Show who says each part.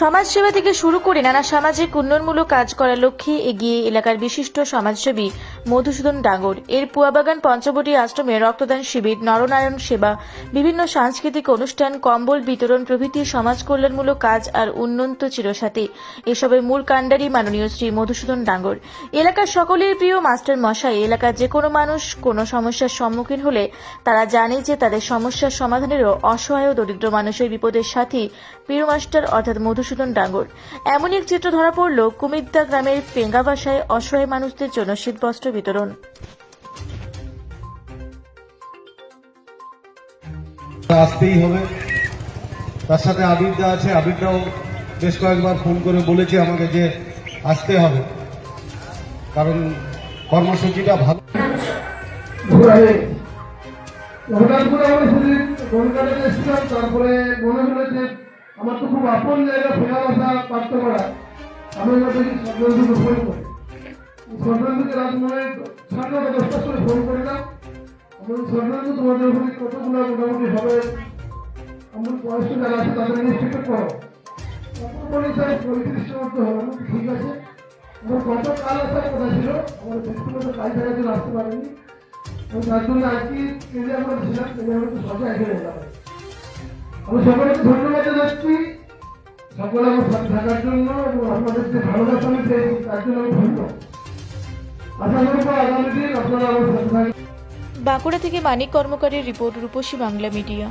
Speaker 1: সমাজসেবা থেকে শুরু করে নানা সামাজিক উন্নয়নমূলক কাজ করার লক্ষ্যে এগিয়ে এলাকার বিশিষ্ট সমাজসেবী মধুসূদন ডাঙ্গর। এর পুয়াবাগান পঞ্চবটি আশ্রমে রক্তদান শিবির, নরনারায়ণ সেবা, বিভিন্ন সাংস্কৃতিক অনুষ্ঠান, কম্বল বিতরণ প্রভৃতি সমাজ কল্যাণমূলক কাজ আর উন্নত চিরসাথী। এসবের মূল কাণ্ডারি মাননীয় শ্রী মধুসূদন ডাঙ্গর। এলাকার সকলের প্রিয় মাস্টার মশাই, এলাকার যে কোনো মানুষ কোনো সমস্যার সম্মুখীন হলে তারা জানে যে তাদের সমস্যার সমাধানেরও অসহায় দরিদ্র মানুষের বিপদের সাথে প্রিয় মাস্টার অর্থাৎ মধুসূদন ডাঙ্গর। এমনই এক চিত্র ধরা পড়ল কুমিদ্দা গ্রামের পেঙ্গা বাসায় অসহায় মানুষদের জন্য শীতবস্ত্র বিতরণ।
Speaker 2: আসতেই হবে। তার সাথে আবিরদা আছে আবিরদাও বেশ কয়েকবার ফোন করে বলেছে আমাকে যে আসতে হবে। কারণ কর্মসূচিটা ভালো।
Speaker 3: হঠাৎ করে আমরা সেদিন কলকাতা এসেছিলাম তারপরে মনে হলো যে আমার তো খুব আপন জায়গা ফেরা আসা পারতে পারা আমি এবার দেখি সরকারকে ফোন করি। সরকারকে রাত মনে সাড়ে নটা দশটার সময় ফোন করলাম আমি সরকারকে তোমাদের ওখানে কতগুলো মোটামুটি হবে। আমার বয়স্ক যারা আছে, তাদের নিশ্চিত করো। তখন বলি, স্যার পঁয়ত্রিশটা মতো হবে ঠিক আছে। আমার গত কাল আসার কথা ছিল। আমার ব্যক্তিগত কাজ থাকার জন্য আসতে পারিনি তার জন্য আজকে কেজে আমরা ছিলাম কেজে আমরা সবাই এখানে এলাম আমি সকলকে ধন্যবাদ জানাচ্ছি। সকলে আমার সাথে থাকার জন্য এবং আপনাদের যে তার জন্য আমি ধন্যবাদ
Speaker 1: বাঁকুড়া থেকে মানিক কর্মকারের রিপোর্ট রূপসী বাংলা মিডিয়া।